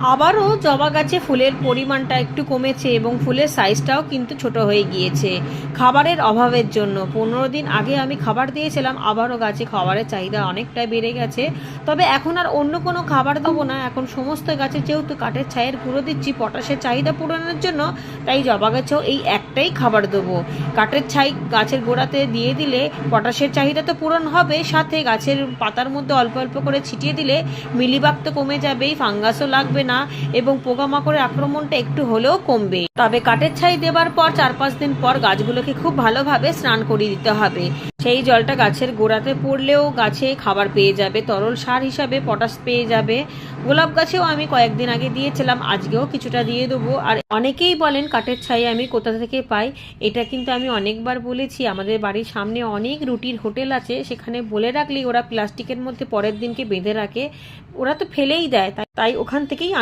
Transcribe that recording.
আবারও জবা গাছে ফুলের পরিমাণটা একটু কমেছে এবং ফুলের সাইজটাও কিন্তু ছোট হয়ে গিয়েছে। খাবারের অভাবের জন্য পনেরো দিন আগে আমি খাবার দিয়েছিলাম, আবারও গাছে খাবারের চাহিদা অনেকটাই বেড়ে গেছে। তবে এখন আর অন্য কোনো খাবার দেবো না, এখন সমস্ত গাছে যেহেতু কাঠের ছায়ের গুঁড়ো দিচ্ছি, পটাশের চাহিদা পূরণের জন্য, তাই জবা গাছেও এই একটাই খাবার দেবো। কাঠের ছাই গাছের গোড়াতে দিয়ে দিলে পটাশের চাহিদা তো পূরণ হবে, সাথে গাছের পাতার মধ্যে অল্প অল্প করে ছিটিয়ে দিলে মিলিবাগ তো কমে যাবেই, ফাঙ্গাসও লাগবে না এবং পোকামাকড়ের আক্রমণটা একটু হলেও কমবে। তবে কাঠের ছাই দেবার পর চার পাঁচ দিন পর গাছগুলোকে খুব ভালোভাবে স্নান করিয়ে দিতে হবে। সেই জলটা গাছের গোড়াতে পড়লেও গাছে খাবার পেয়ে যাবে, তরল সার হিসাবে পটাশ পেয়ে যাবে। গোলাপ গাছেও আমি কয়েকদিন আগে দিয়েছিলাম, আজকেও কিছুটা দিয়ে দেবো। আর অনেকেই বলেন কাঠের ছাই আমি কোথা থেকে পাই, এটা কিন্তু আমি অনেকবার বলেছি। আমাদের বাড়ির সামনে অনেক রুটির হোটেল আছে, সেখানে বলে রাখলেই ওরা প্লাস্টিকের মধ্যে পরের দিনকে বেঁধে রাখে। ওরা তো ফেলেই দেয়, তাই ওখান থেকেই